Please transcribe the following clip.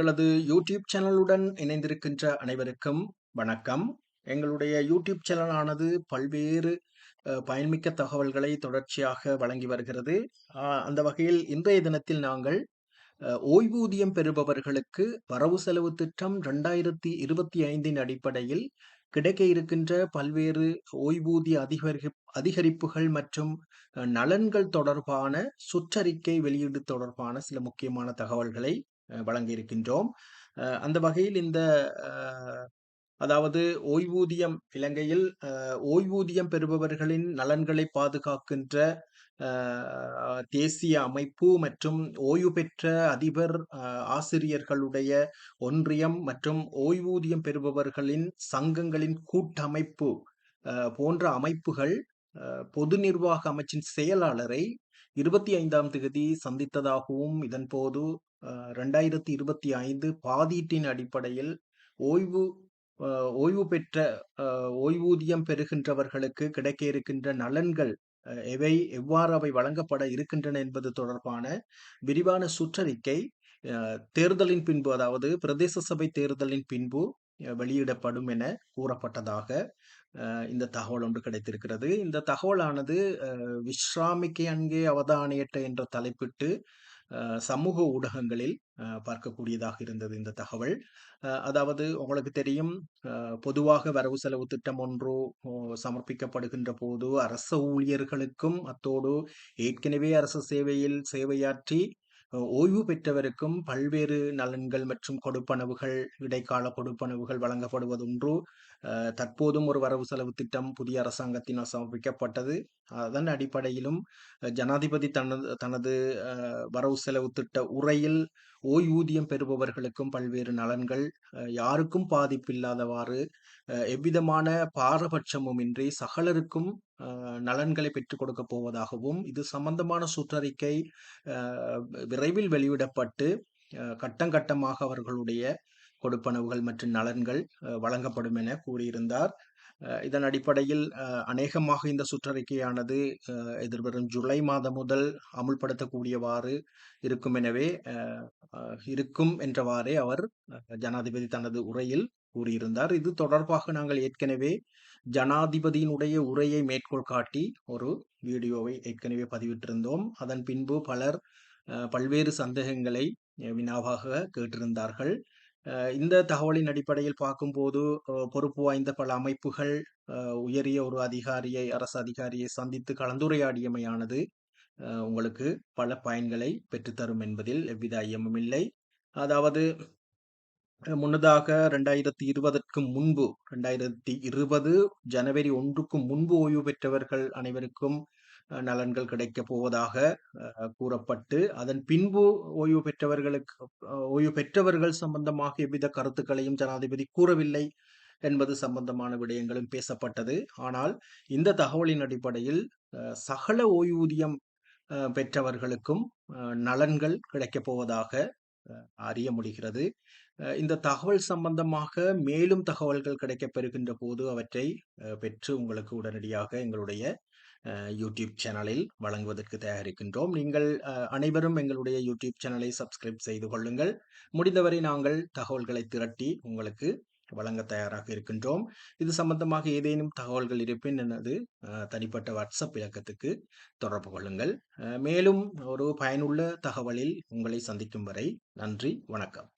எங்களது யூடியூப் சேனலுடன் இணைந்திருக்கின்ற அனைவருக்கும் வணக்கம். எங்களுடைய யூடியூப் சேனலானது பல்வேறு பயன்மிக்க தகவல்களை தொடர்ச்சியாக வழங்கி வருகிறது. அந்த வகையில் இன்றைய தினத்தில் நாங்கள் ஓய்வூதியம் பெறுபவர்களுக்கு வரவு செலவு திட்டம் 2025ன் அடிப்படையில் கிடைக்க இருக்கின்ற பல்வேறு ஓய்வூதிய அதிகரிப் அதிகரிப்புகள் மற்றும் நலன்கள் தொடர்பான சுற்றறிக்கை வெளியீடு தொடர்பான சில முக்கியமான தகவல்களை வழங்க இருக்கின்றோம். அந்த வகையில் இந்த அதாவது ஓய்வூதியம் இலங்கையில் ஓய்வூதியம் பெறுபவர்களின் நலன்களை பாதுகாக்கின்ற தேசிய அமைப்பு மற்றும் ஓய்வு பெற்ற அதிபர், ஆசிரியர்களுடைய ஒன்றியம் மற்றும் ஓய்வூதியம் பெறுபவர்களின் சங்கங்களின் கூட்டமைப்பு போன்ற அமைப்புகள் பொது நிர்வாக அமைச்சின் செயலாளரை 25ஆம் திகதி சந்தித்ததாகவும், இதன்போது அ 2025 பாதீட்டின் அடிப்படையில் ஓய்வு ஓய்வு பெற்ற ஓய்வூதியம் பெறுகின்றவர்களுக்கு கிடைக்க இருக்கின்ற நலன்கள் எவை, எவ்வாறு அவை வழங்கப்பட இருக்கின்றன என்பது தொடர்பான விரிவான சுற்றறிக்கை தேர்தலின் பின்பு அதாவது பிரதேச சபை தேர்தலின் பின்பு வெளியிடப்படும் என கூறப்பட்டதாக இந்த தகவல் ஒன்று கிடைத்திருக்கிறது. இந்த தகவலானது விஸ்ராமிக்கு அங்கே அவதானியட்ட" என்ற தலைப்பிட்டு சமூக ஊடகங்களில் பார்க்கக்கூடியதாக இருந்தது இந்த தகவல். அதாவது உங்களுக்கு தெரியும் பொதுவாக வரவு செலவு திட்டம் ஒன்று சமர்ப்பிக்கப்படுகின்ற போது அரச ஊழியர்களுக்கும், அத்தோடு ஏற்கனவே அரசு சேவையில் சேவையாற்றி ஓய்வு பெற்றவருக்கும் பல்வேறு நலன்கள் மற்றும் கொடுப்பனவுகள், இடைக்கால கொடுப்பனவுகள் வழங்கப்படுவதொன்று. தற்போதும் ஒரு வரவு செலவு திட்டம் புதிய அரசாங்கத்தினால் சமர்ப்பிக்கப்பட்டது. அதன் அடிப்படையிலும் ஜனாதிபதி தனது தனது வரவு செலவு திட்ட உரையில் ஓய்வூதியம் பெறுபவர்களுக்கும் பல்வேறு நலன்கள், யாருக்கும் பாதிப்பில்லாதவாறு, எவ்விதமான பாரபட்சமுமின்றி சகலருக்கும் நலன்களை பெற்றுக் கொடுக்கப் போவதாகவும், இது சம்பந்தமான சுற்றறிக்கை விரைவில் வெளியிடப்பட்டு, கட்டம் கட்டமாக அவர்களுடைய கொடுப்பனவுகள் மற்றும் நலன்கள் வழங்கப்படும் என கூறியிருந்தார். இதன் அடிப்படையில் அநேகமாக இந்த சுற்றறிக்கையானது எதிர்வரும் ஜூலை மாதம் முதல் அமுல்படுத்தக்கூடியவாறு இருக்கும் எனவே இருக்கும் என்றவாறே அவர் ஜனாதிபதி தனது உரையில் கூறியிருந்தார். இது தொடர்பாக நாங்கள் ஏற்கனவே ஜனாதிபதியினுடைய உரையை மேற்கோள் காட்டி ஒரு வீடியோவை ஏற்கனவே பதிவிட்டிருந்தோம். அதன் பின்பு பலர் பல்வேறு சந்தேகங்களை வினாவாக கேட்டிருந்தார்கள். இந்த தகவலின் அடிப்படையில் பார்க்கும்போது பொறுப்பு வாய்ந்த பல அமைப்புகள் உயரிய ஒரு அதிகாரியை அரசு அதிகாரியை சந்தித்து கலந்துரையாடியமையானது உங்களுக்கு பல பயன்களை பெற்றுத்தரும் என்பதில் எவ்வித ஐயமும் இல்லை. அதாவது முன்னதாக 2020ற்கு முன்பு 2020 ஜனவரி ஒன்றுக்கு முன்பு ஓய்வு பெற்றவர்கள் அனைவருக்கும் நலன்கள் கிடைக்கப் போவதாக கூறப்பட்டு, அதன் பின்பு ஓய்வு பெற்றவர்களுக்கு ஓய்வு பெற்றவர்கள் சம்பந்தமாக எவ்வித கருத்துக்களையும் ஜனாதிபதி கூறவில்லை என்பது சம்பந்தமான விடயங்களும் பேசப்பட்டது. ஆனால் இந்த தகவலின் அடிப்படையில் சகல ஓய்வூதியம் பெற்றவர்களுக்கும் நலன்கள் கிடைக்கப் போவதாக அறிய முடிகிறது. இந்த தகவல் சம்பந்தமாக மேலும் தகவல்கள் கிடைக்கப் பெறுகின்ற போது அவற்றை பெற்று உங்களுக்கு உடனடியாக எங்களுடைய யூடியூப் சேனலில் வழங்குவதற்கு தயாரிக்கின்றோம் நீங்கள் அனைவரும் எங்களுடைய யூடியூப் சேனலை சப்ஸ்கிரைப் செய்து கொள்ளுங்கள். முடிந்தவரை நாங்கள் தகவல்களை திரட்டி உங்களுக்கு வழங்க தயாராக இருக்கின்றோம். இது சம்பந்தமாக ஏதேனும் தகவல்கள் இருப்பின் எனது தனிப்பட்ட வாட்ஸ்அப் இலக்கத்துக்கு தொடர்பு கொள்ளுங்கள். மேலும் ஒரு பயனுள்ள தகவலில் உங்களை சந்திக்கும் வரை நன்றி, வணக்கம்.